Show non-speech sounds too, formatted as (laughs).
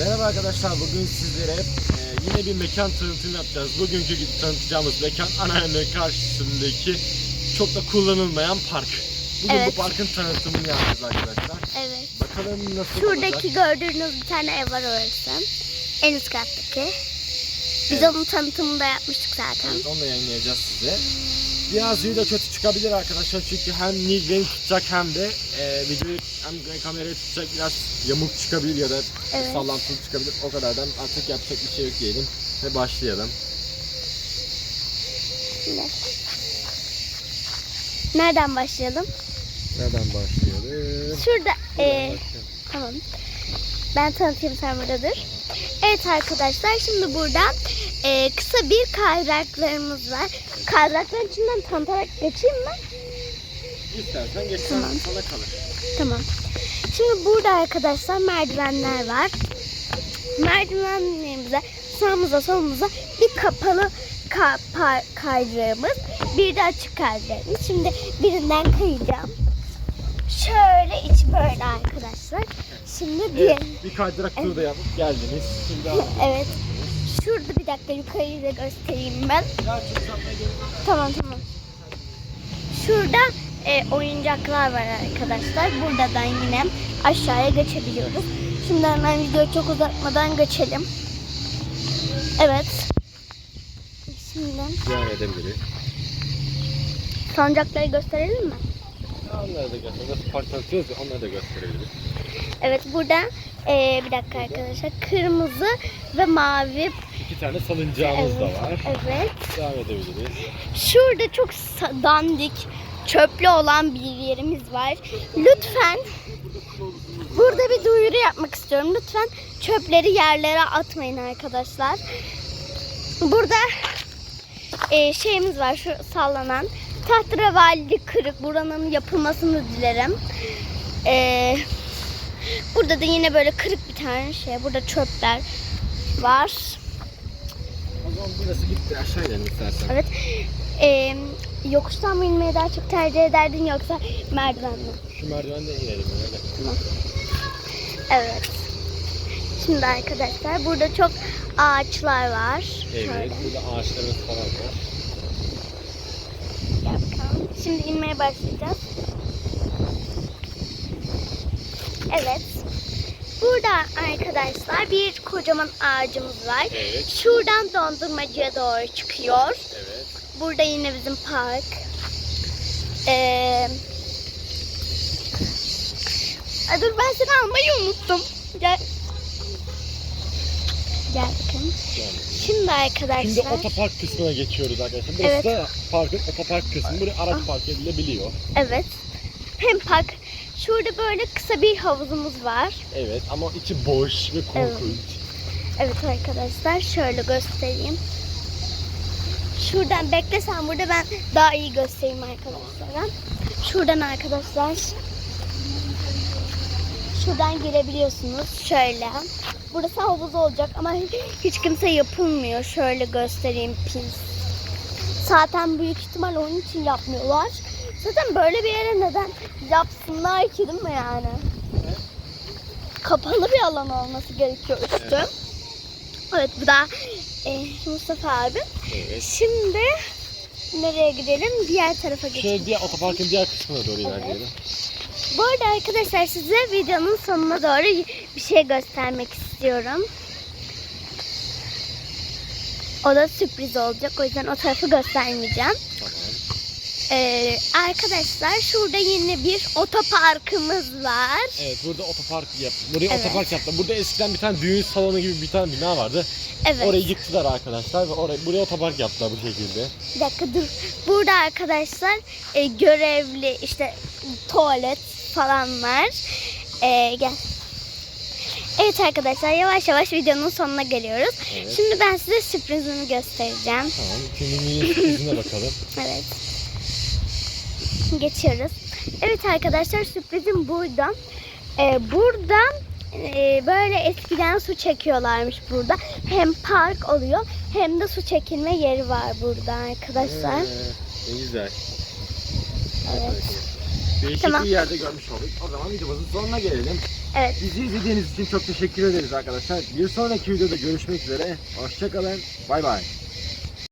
Merhaba arkadaşlar, bugün sizlere e, yine bir mekan tanıtımı yapacağız. Bugünkü tanıtacağımız mekan Anneanne karşısındaki çok da kullanılmayan park. Bugün Evet. bu parkın tanıtımını yapacağız arkadaşlar. Evet. Bakalım nasıl Şuradaki olacak. gördüğünüz bir tane ev var orası. En üst kattaki. Biz Evet. onun tanıtımını da yapmıştık zaten. Evet, onu da yayınlayacağız size. Biraz video kötü çıkabilir arkadaşlar çünkü hem Nil beni tutacak hem de e, videoyu hem kamerayı tutacak biraz yamuk çıkabilir ya da Evet. sallantılı çıkabilir. O kadardan artık yapacak bir şey yok diyelim ve başlayalım. Nereden başlayalım? Nereden başlayalım? Şurada. e, Buradan başlayalım. tamam. Ben tanıtayım sen burada dur. Evet arkadaşlar şimdi burada e, kısa bir kaydıraklarımız var. Kaydırakların içinden tanıtarak geçeyim mi? İstersen geçsen Tamam. sana kalır. Tamam. Şimdi burada arkadaşlar merdivenler var. Merdivenlerimize sağımıza solumuza bir kapalı ka kaydırağımız, bir de açık kaydırağımız. Şimdi birinden kayacağım. Şöyle içi böyle arkadaşlar. Şimdi bir Evet, bir kaydırak turu da yapıp geldiniz. Şimdi (laughs) evet. Şurada bir dakika yukarıyı da göstereyim ben. Tamam tamam. Şurada e, oyuncaklar var arkadaşlar. Buradan yine aşağıya geçebiliyoruz. Şimdi hemen videoyu çok uzatmadan geçelim. Evet. Şimdi Devam edebiliriz. sancakları gösterelim mi? Onları da tanıtıyoruz ya onları da gösterebiliriz. Evet burada e, bir dakika arkadaşlar kırmızı ve mavi İki tane salıncağımız evet, da var. evet. Devam edebiliriz. Şurada çok dandik, çöplü olan bir yerimiz var. Lütfen burada bir duyuru yapmak istiyorum. Lütfen çöpleri yerlere atmayın arkadaşlar. Burada e, şeyimiz var şu sallanan. Tahterevalli kırık buranın yapılmasını dilerim. E, burada da yine böyle kırık bir tane şey. Burada çöpler var. O zaman burası gitti. Aşağı inelim istersen. Evet. Ee, yokuştan mı inmeyi daha çok tercih ederdin yoksa merdiven mi? Şu merdivenden inelim öyle. Evet. Şimdi arkadaşlar burada çok ağaçlar var. Evet. Şöyle. Burada ağaçlarımız falan var. Şimdi inmeye başlayacağız. Evet. Burada arkadaşlar bir kocaman ağacımız var. Evet. Şuradan dondurmacıya doğru çıkıyor. Evet. Burada yine bizim park. Ee... Dur ben seni almayı unuttum. Gel. Gel bakın. Şimdi arkadaşlar. Şimdi otopark kısmına geçiyoruz arkadaşlar. Burası Evet. da parkın otopark kısmı. Buraya araç park edilebiliyor. Evet. Hem park. Şurada böyle kısa bir havuzumuz var. Evet ama içi boş ve korkunç. Evet arkadaşlar şöyle göstereyim. Şuradan beklesen burada ben daha iyi göstereyim arkadaşlara. Şuradan arkadaşlar. Şuradan girebiliyorsunuz. Şöyle. Burası havuz olacak ama hiç kimse yapılmıyor. Şöyle göstereyim pis. Zaten büyük ihtimal onun için yapmıyorlar. Zaten böyle bir yere neden yapsınlar ki değil mi yani? Kapalı bir alan olması gerekiyor üstü. Evet. Evet bu da e, Mustafa abi. Evet. Şimdi nereye gidelim? Diğer tarafa geçelim. Şöyle diğer otoparkın diğer kısmına doğru ilerleyelim. Bu arada arkadaşlar size videonun sonuna doğru bir şey göstermek istiyorum. O da sürpriz olacak. O yüzden o tarafı göstermeyeceğim. Tamam. Ee, arkadaşlar şurada yine bir otoparkımız var. Evet burada otopark yap. Buraya Evet. otopark yaptılar. Burada eskiden bir tane düğün salonu gibi bir tane bina vardı. Evet. Orayı yıktılar arkadaşlar ve oraya buraya otopark yaptılar bu şekilde. Bir dakika dur. Burada arkadaşlar e, görevli işte tuvalet falan var. E, gel. Evet arkadaşlar yavaş yavaş videonun sonuna geliyoruz. Evet. Şimdi ben size sürprizimi göstereceğim. Tamam. Şimdi sürprizine bakalım. Evet. Geçiyoruz. Evet arkadaşlar sürprizim burada. Ee, burada e, böyle eskiden su çekiyorlarmış burada. Hem park oluyor hem de su çekilme yeri var burada arkadaşlar. Ee, ne güzel. Evet. Değişik Tamam. bir yerde görmüş olduk. O zaman videomuzun sonuna gelelim. Evet. Bizi izlediğiniz için çok teşekkür ederiz arkadaşlar. Bir sonraki videoda görüşmek üzere. Hoşçakalın. Bay bay.